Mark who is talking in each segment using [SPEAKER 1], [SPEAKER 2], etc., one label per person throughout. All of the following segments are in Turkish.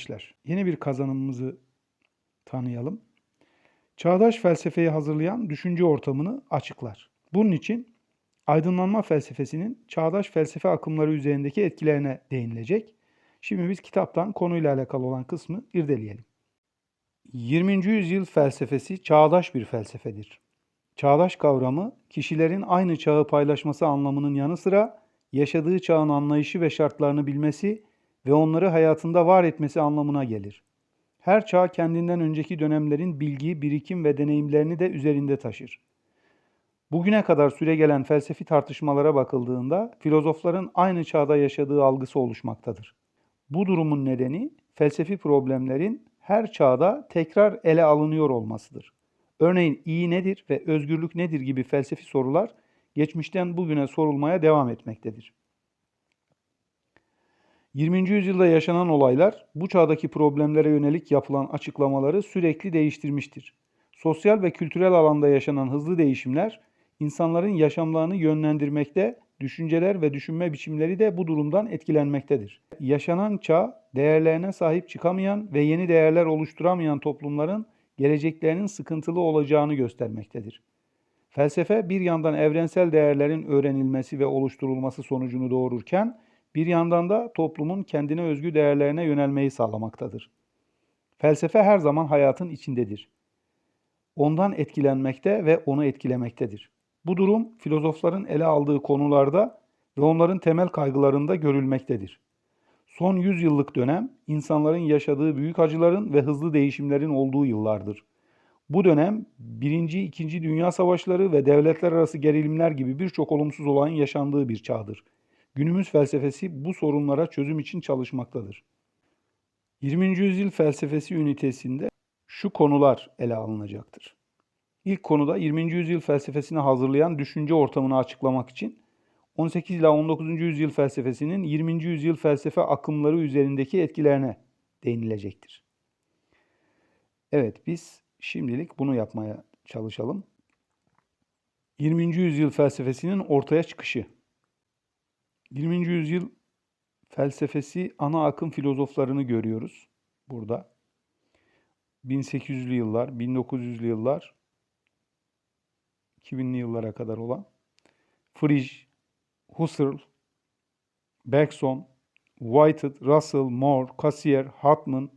[SPEAKER 1] Gençler. Yeni bir kazanımımızı tanıyalım. Çağdaş felsefeyi hazırlayan düşünce ortamını açıklar. Bunun için aydınlanma felsefesinin çağdaş felsefe akımları üzerindeki etkilerine değinilecek. Şimdi biz kitaptan konuyla alakalı olan kısmı irdeleyelim. 20. yüzyıl felsefesi çağdaş bir felsefedir. Çağdaş kavramı kişilerin aynı çağı paylaşması anlamının yanı sıra yaşadığı çağın anlayışı ve şartlarını bilmesi ve onları hayatında var etmesi anlamına gelir. Her çağ kendinden önceki dönemlerin bilgi, birikim ve deneyimlerini de üzerinde taşır. Bugüne kadar süregelen felsefi tartışmalara bakıldığında filozofların aynı çağda yaşadığı algısı oluşmaktadır. Bu durumun nedeni felsefi problemlerin her çağda tekrar ele alınıyor olmasıdır. Örneğin iyi nedir ve özgürlük nedir gibi felsefi sorular geçmişten bugüne sorulmaya devam etmektedir. 20. yüzyılda yaşanan olaylar bu çağdaki problemlere yönelik yapılan açıklamaları sürekli değiştirmiştir. Sosyal ve kültürel alanda yaşanan hızlı değişimler insanların yaşamlarını yönlendirmekte, düşünceler ve düşünme biçimleri de bu durumdan etkilenmektedir. Yaşanan çağ değerlerine sahip çıkamayan ve yeni değerler oluşturamayan toplumların geleceklerinin sıkıntılı olacağını göstermektedir. Felsefe bir yandan evrensel değerlerin öğrenilmesi ve oluşturulması sonucunu doğururken bir yandan da toplumun kendine özgü değerlerine yönelmeyi sağlamaktadır. Felsefe her zaman hayatın içindedir. Ondan etkilenmekte ve onu etkilemektedir. Bu durum filozofların ele aldığı konularda ve onların temel kaygılarında görülmektedir. Son 100 yıllık dönem insanların yaşadığı büyük acıların ve hızlı değişimlerin olduğu yıllardır. Bu dönem 1. 2. Dünya Savaşları ve devletler arası gerilimler gibi birçok olumsuz olayın yaşandığı bir çağdır. Günümüz felsefesi bu sorunlara çözüm için çalışmaktadır. 20. yüzyıl felsefesi ünitesinde şu konular ele alınacaktır. İlk konuda 20. yüzyıl felsefesini hazırlayan düşünce ortamını açıklamak için 18 ila 19. yüzyıl felsefesinin 20. yüzyıl felsefe akımları üzerindeki etkilerine değinilecektir. Evet biz şimdilik bunu yapmaya çalışalım. 20. yüzyıl felsefesinin ortaya çıkışı 20. yüzyıl felsefesi ana akım filozoflarını görüyoruz burada. 1800'lü yıllar, 1900'lü yıllar, 2000'li yıllara kadar olan Frege, Husserl, Bergson, Whitehead, Russell, Moore, Cassirer, Hartmann,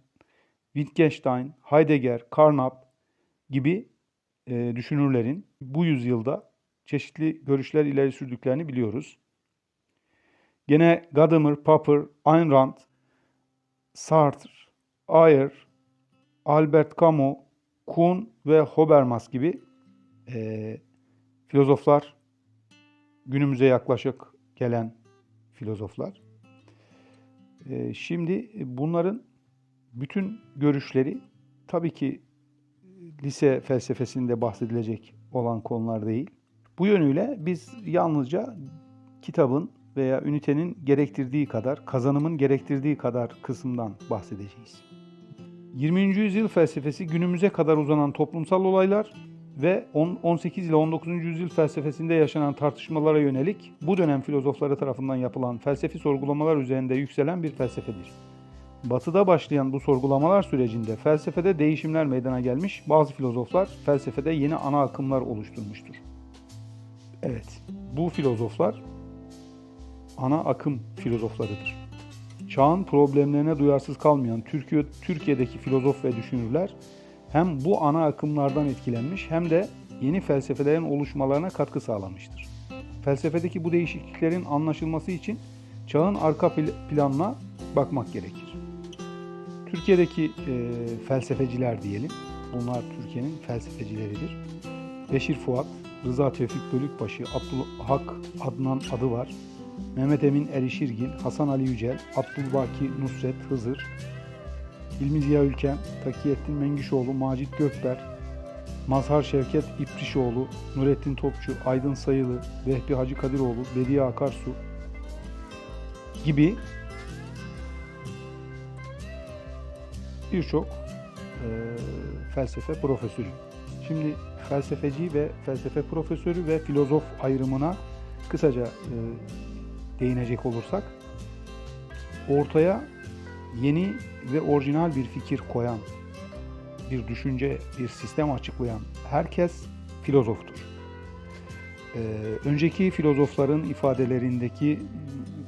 [SPEAKER 1] Wittgenstein, Heidegger, Carnap gibi e, düşünürlerin bu yüzyılda çeşitli görüşler ileri sürdüklerini biliyoruz. Gene Gadamer, Popper, Ayn Rand, Sartre, Ayer, Albert Camus, Kuhn ve Habermas gibi e, filozoflar günümüze yaklaşık gelen filozoflar. E, şimdi bunların bütün görüşleri tabii ki lise felsefesinde bahsedilecek olan konular değil. Bu yönüyle biz yalnızca kitabın veya ünitenin gerektirdiği kadar, kazanımın gerektirdiği kadar kısımdan bahsedeceğiz. 20. yüzyıl felsefesi günümüze kadar uzanan toplumsal olaylar ve 18 ile 19. yüzyıl felsefesinde yaşanan tartışmalara yönelik bu dönem filozofları tarafından yapılan felsefi sorgulamalar üzerinde yükselen bir felsefedir. Batı'da başlayan bu sorgulamalar sürecinde felsefede değişimler meydana gelmiş, bazı filozoflar felsefede yeni ana akımlar oluşturmuştur. Evet, bu filozoflar ana akım filozoflarıdır. Çağın problemlerine duyarsız kalmayan Türkiye, Türkiye'deki filozof ve düşünürler hem bu ana akımlardan etkilenmiş hem de yeni felsefelerin oluşmalarına katkı sağlamıştır. Felsefedeki bu değişikliklerin anlaşılması için çağın arka planına bakmak gerekir. Türkiye'deki e, felsefeciler diyelim, bunlar Türkiye'nin felsefecileridir. Beşir Fuat, Rıza Tevfik Bölükbaşı, Abdülhak Adnan adı var. Mehmet Emin Erişirgil, Hasan Ali Yücel, Abdülbaki Nusret Hızır, İlmi Ziya Ülken, Takiyettin Mengüşoğlu, Macit Gökber, Mazhar Şevket İprişoğlu, Nurettin Topçu, Aydın Sayılı, Vehbi Hacı Kadiroğlu, Bediye Akarsu gibi birçok e, felsefe profesörü. Şimdi felsefeci ve felsefe profesörü ve filozof ayrımına kısaca e, değinecek olursak ortaya yeni ve orijinal bir fikir koyan, bir düşünce, bir sistem açıklayan herkes filozoftur. Ee, önceki filozofların ifadelerindeki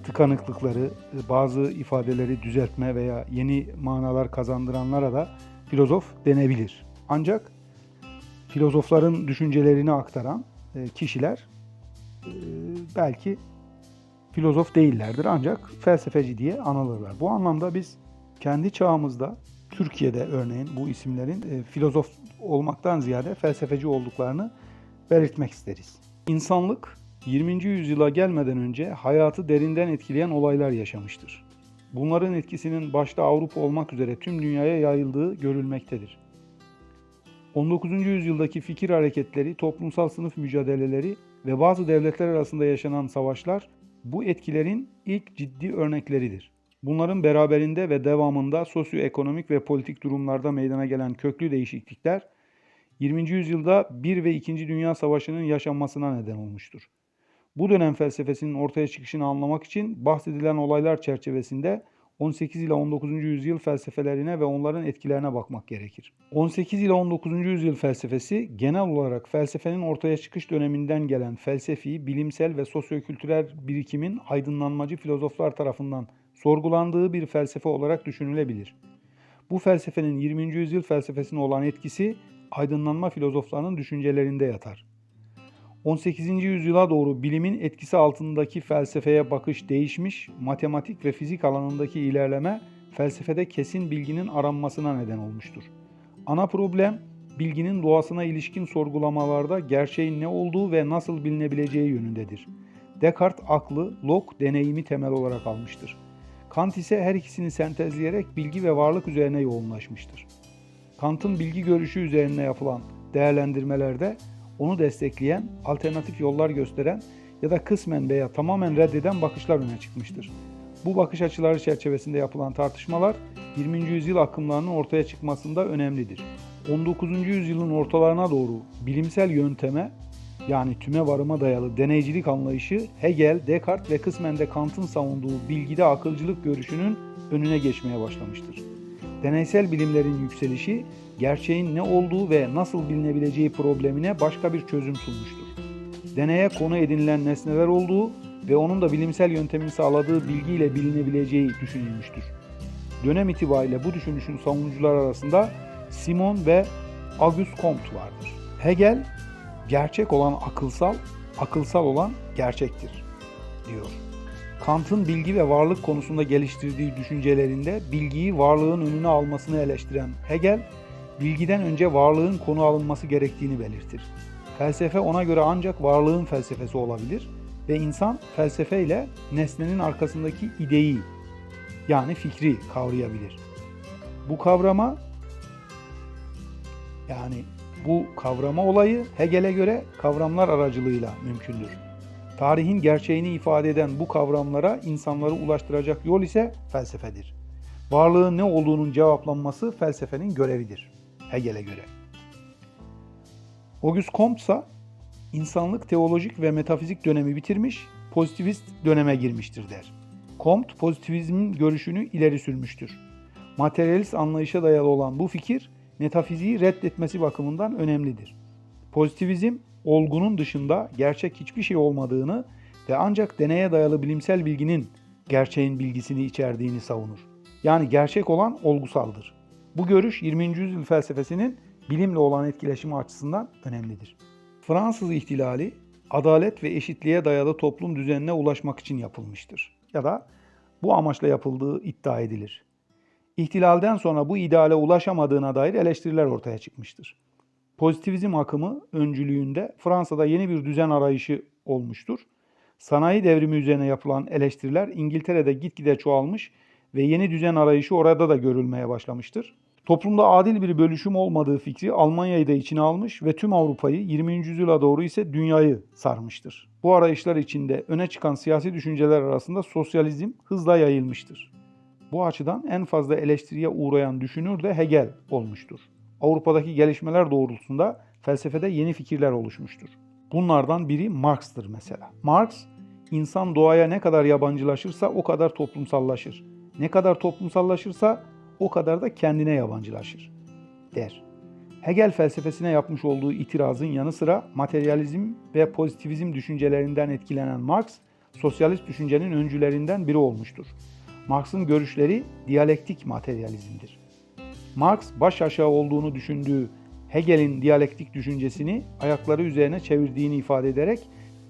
[SPEAKER 1] tıkanıklıkları, bazı ifadeleri düzeltme veya yeni manalar kazandıranlara da filozof denebilir. Ancak filozofların düşüncelerini aktaran e, kişiler e, belki filozof değillerdir ancak felsefeci diye anılırlar. Bu anlamda biz kendi çağımızda Türkiye'de örneğin bu isimlerin e, filozof olmaktan ziyade felsefeci olduklarını belirtmek isteriz. İnsanlık 20. yüzyıla gelmeden önce hayatı derinden etkileyen olaylar yaşamıştır. Bunların etkisinin başta Avrupa olmak üzere tüm dünyaya yayıldığı görülmektedir. 19. yüzyıldaki fikir hareketleri, toplumsal sınıf mücadeleleri ve bazı devletler arasında yaşanan savaşlar bu etkilerin ilk ciddi örnekleridir. Bunların beraberinde ve devamında sosyoekonomik ve politik durumlarda meydana gelen köklü değişiklikler 20. yüzyılda 1 ve 2. Dünya Savaşı'nın yaşanmasına neden olmuştur. Bu dönem felsefesinin ortaya çıkışını anlamak için bahsedilen olaylar çerçevesinde 18 ile 19. yüzyıl felsefelerine ve onların etkilerine bakmak gerekir. 18 ile 19. yüzyıl felsefesi genel olarak felsefenin ortaya çıkış döneminden gelen felsefi, bilimsel ve sosyokültürel birikimin aydınlanmacı filozoflar tarafından sorgulandığı bir felsefe olarak düşünülebilir. Bu felsefenin 20. yüzyıl felsefesine olan etkisi aydınlanma filozoflarının düşüncelerinde yatar. 18. yüzyıla doğru bilimin etkisi altındaki felsefeye bakış değişmiş, matematik ve fizik alanındaki ilerleme felsefede kesin bilginin aranmasına neden olmuştur. Ana problem bilginin doğasına ilişkin sorgulamalarda gerçeğin ne olduğu ve nasıl bilinebileceği yönündedir. Descartes aklı, Locke deneyimi temel olarak almıştır. Kant ise her ikisini sentezleyerek bilgi ve varlık üzerine yoğunlaşmıştır. Kant'ın bilgi görüşü üzerine yapılan değerlendirmelerde onu destekleyen, alternatif yollar gösteren ya da kısmen veya tamamen reddeden bakışlar öne çıkmıştır. Bu bakış açıları çerçevesinde yapılan tartışmalar 20. yüzyıl akımlarının ortaya çıkmasında önemlidir. 19. yüzyılın ortalarına doğru bilimsel yönteme yani tüme varıma dayalı deneycilik anlayışı Hegel, Descartes ve kısmen de Kant'ın savunduğu bilgide akılcılık görüşünün önüne geçmeye başlamıştır. Deneysel bilimlerin yükselişi gerçeğin ne olduğu ve nasıl bilinebileceği problemine başka bir çözüm sunmuştur. Deneye konu edinilen nesneler olduğu ve onun da bilimsel yöntemin sağladığı bilgiyle bilinebileceği düşünülmüştür. Dönem itibariyle bu düşünüşün savunucular arasında Simon ve Auguste Comte vardır. Hegel, gerçek olan akılsal, akılsal olan gerçektir diyor. Kant'ın bilgi ve varlık konusunda geliştirdiği düşüncelerinde bilgiyi varlığın önüne almasını eleştiren Hegel, bilgiden önce varlığın konu alınması gerektiğini belirtir. Felsefe ona göre ancak varlığın felsefesi olabilir ve insan felsefeyle nesnenin arkasındaki ideyi yani fikri kavrayabilir. Bu kavrama yani bu kavrama olayı Hegel'e göre kavramlar aracılığıyla mümkündür. Tarihin gerçeğini ifade eden bu kavramlara insanları ulaştıracak yol ise felsefedir. Varlığın ne olduğunun cevaplanması felsefenin görevidir. Hegel'e göre. Auguste Comte ise insanlık teolojik ve metafizik dönemi bitirmiş, pozitivist döneme girmiştir der. Comte pozitivizmin görüşünü ileri sürmüştür. Materyalist anlayışa dayalı olan bu fikir metafiziği reddetmesi bakımından önemlidir. Pozitivizm olgunun dışında gerçek hiçbir şey olmadığını ve ancak deneye dayalı bilimsel bilginin gerçeğin bilgisini içerdiğini savunur. Yani gerçek olan olgusaldır. Bu görüş 20. yüzyıl felsefesinin bilimle olan etkileşimi açısından önemlidir. Fransız ihtilali adalet ve eşitliğe dayalı toplum düzenine ulaşmak için yapılmıştır. Ya da bu amaçla yapıldığı iddia edilir. İhtilalden sonra bu ideale ulaşamadığına dair eleştiriler ortaya çıkmıştır. Pozitivizm akımı öncülüğünde Fransa'da yeni bir düzen arayışı olmuştur. Sanayi devrimi üzerine yapılan eleştiriler İngiltere'de gitgide çoğalmış ve yeni düzen arayışı orada da görülmeye başlamıştır. Toplumda adil bir bölüşüm olmadığı fikri Almanya'yı da içine almış ve tüm Avrupa'yı 20. yüzyıla doğru ise dünyayı sarmıştır. Bu arayışlar içinde öne çıkan siyasi düşünceler arasında sosyalizm hızla yayılmıştır. Bu açıdan en fazla eleştiriye uğrayan düşünür de Hegel olmuştur. Avrupa'daki gelişmeler doğrultusunda felsefede yeni fikirler oluşmuştur. Bunlardan biri Marx'tır mesela. Marx, insan doğaya ne kadar yabancılaşırsa o kadar toplumsallaşır. ne kadar toplumsallaşırsa o kadar da kendine yabancılaşır der. Hegel felsefesine yapmış olduğu itirazın yanı sıra materyalizm ve pozitivizm düşüncelerinden etkilenen Marx, sosyalist düşüncenin öncülerinden biri olmuştur. Marx'ın görüşleri diyalektik materyalizmdir. Marx baş aşağı olduğunu düşündüğü Hegel'in diyalektik düşüncesini ayakları üzerine çevirdiğini ifade ederek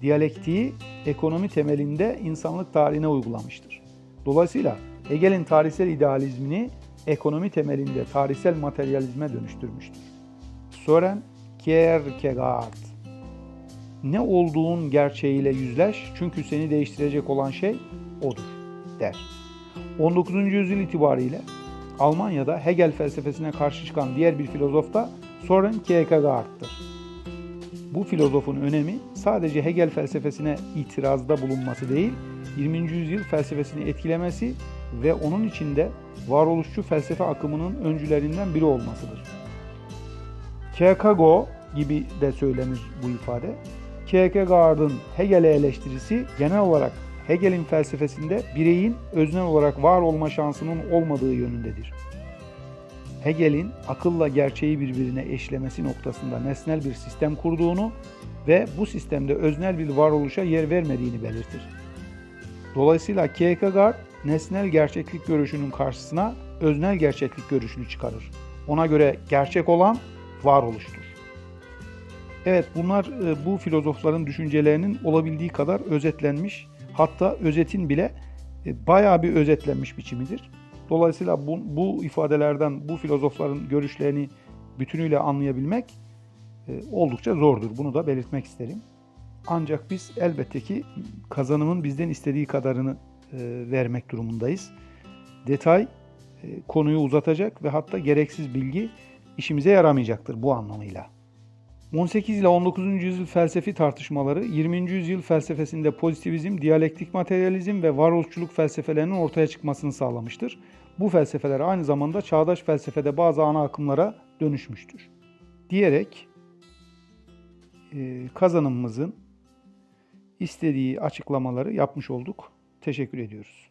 [SPEAKER 1] diyalektiği ekonomi temelinde insanlık tarihine uygulamıştır. Dolayısıyla Hegel'in tarihsel idealizmini ekonomi temelinde tarihsel materyalizme dönüştürmüştür. Sören Kierkegaard Ne olduğun gerçeğiyle yüzleş çünkü seni değiştirecek olan şey odur der. 19. yüzyıl itibariyle Almanya'da Hegel felsefesine karşı çıkan diğer bir filozof da Soren Kierkegaard'tır. Bu filozofun önemi sadece Hegel felsefesine itirazda bulunması değil, 20. yüzyıl felsefesini etkilemesi ve onun içinde varoluşçu felsefe akımının öncülerinden biri olmasıdır. Kierkegaard gibi de söylenir bu ifade. Kierkegaard'ın Hegel'e eleştirisi genel olarak Hegel'in felsefesinde bireyin öznel olarak var olma şansının olmadığı yönündedir. Hegel'in akılla gerçeği birbirine eşlemesi noktasında nesnel bir sistem kurduğunu ve bu sistemde öznel bir varoluşa yer vermediğini belirtir. Dolayısıyla Kierkegaard nesnel gerçeklik görüşünün karşısına öznel gerçeklik görüşünü çıkarır. Ona göre gerçek olan varoluştur. Evet bunlar e, bu filozofların düşüncelerinin olabildiği kadar özetlenmiş hatta özetin bile e, bayağı bir özetlenmiş biçimidir. Dolayısıyla bu, bu ifadelerden bu filozofların görüşlerini bütünüyle anlayabilmek e, oldukça zordur. Bunu da belirtmek isterim. Ancak biz elbette ki kazanımın bizden istediği kadarını e, vermek durumundayız. Detay e, konuyu uzatacak ve hatta gereksiz bilgi işimize yaramayacaktır bu anlamıyla. 18 ile 19. yüzyıl felsefi tartışmaları 20. yüzyıl felsefesinde pozitivizm, diyalektik materyalizm ve varoluşçuluk felsefelerinin ortaya çıkmasını sağlamıştır. Bu felsefeler aynı zamanda çağdaş felsefede bazı ana akımlara dönüşmüştür. Diyerek e, kazanımımızın istediği açıklamaları yapmış olduk. Teşekkür ediyoruz.